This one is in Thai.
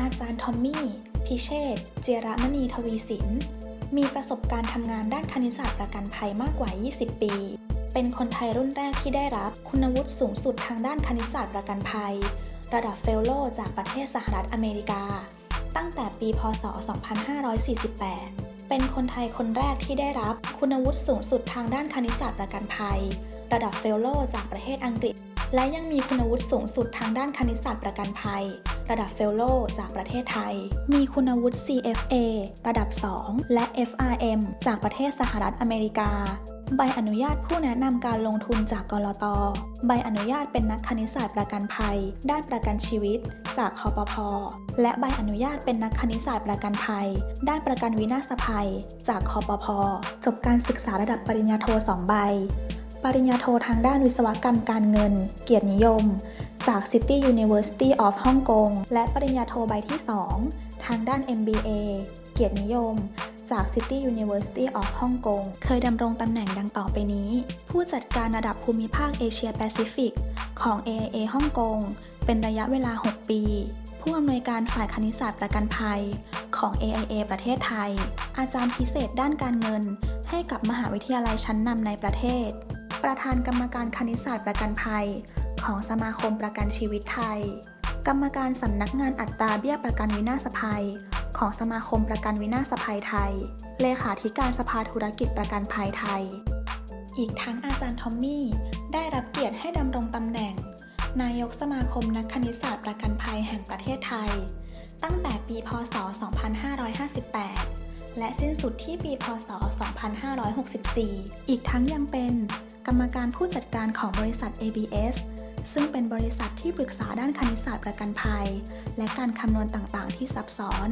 อาจารย์ทอมมี่ พิเชษเจรมณีทวีสิน มีประสบการณ์ทำงานด้านคณิตศาสตร์ประกันภัยมากกว่า 20 ปี เป็นคนไทยรุ่นแรกที่ได้รับคุณวุฒิสูงสุดทางด้านคณิตศาสตร์ประกันภัย ระดับเฟลโลจากประเทศสหรัฐอเมริกา ตั้งแต่ปี พศ 2548 เป็นคนไทยคนแรกที่ได้รับคุณวุฒิสูงสุดทางด้านคณิตศาสตร์ประกันภัย ระดับเฟลโลจากประเทศอังกฤษ และยังมีคุณวุฒิสูงสุดทางด้านคณิตศาสตร์ประกันภัย ระดับเฟลโลจากประเทศไทย มีคุณวุฒิ CFA ระดับ 2 และ FRM จากประเทศสหรัฐอเมริกา ใบอนุญาตผู้แนะนำการลงทุนจากกลตใบอนุญาตเป็นนักคณิตศาสตร์ประกันภัย ด้านประกันชีวิต จากคอปพและใบอนุญาตเป็นนักคณิตศาสตร์ประกันภัย ด้านประกันวินาศภัย จากคอปพจบการศึกษาระดับปริญญาโท 2 ใบ ปริญญาโททางด้านวิศวกรรมการเงิน เกียรตินิยม จาก City University of Hong Kong และปริญญาโทใบที่ 2 ทางด้าน MBA เกียรตินิยม จาก City University of Hong Kong เคยดำรงตำแหน่งดังต่อไปนี้ ผู้จัดการระดับภูมิภาคเอเชียแปซิฟิกของ AIA ฮ่องกงเป็นระยะเวลา 6 ปี ผู้อำนวยการฝ่ายคณิตศาสตร์ประกันภัยของ AIA ประเทศไทย อาจารย์พิเศษด้านการเงินให้กับมหาวิทยาลัยชั้นนำในประเทศ ประธานกรรมการคณิตศาสตร์ประกันภัย ของสมาคมประกันชีวิตไทย กรรมการสำนักงานอัตราเบี้ยประกันวินาศภัย ของสมาคมประกันวินาศภัยไทย เลขาธิการสภาธุรกิจประกันภัยไทย อีกทั้งอาจารย์ทอมมี่ ได้รับเกียรติให้ดำรงตำแหน่ง นายกสมาคมนักคณิตศาสตร์ประกันภัยแห่งประเทศไทย ตั้งแต่ปีพศ 2558และสิ้นสุดที่ปีพศ 2564 อีกทั้งยังเป็น กรรมการผู้จัดการของบริษัท ABS ซึ่งเป็นบริษัทที่ปรึกษาด้านคณิตศาสตร์ประกันภัย และการคำนวณต่างๆ ที่ซับซ้อน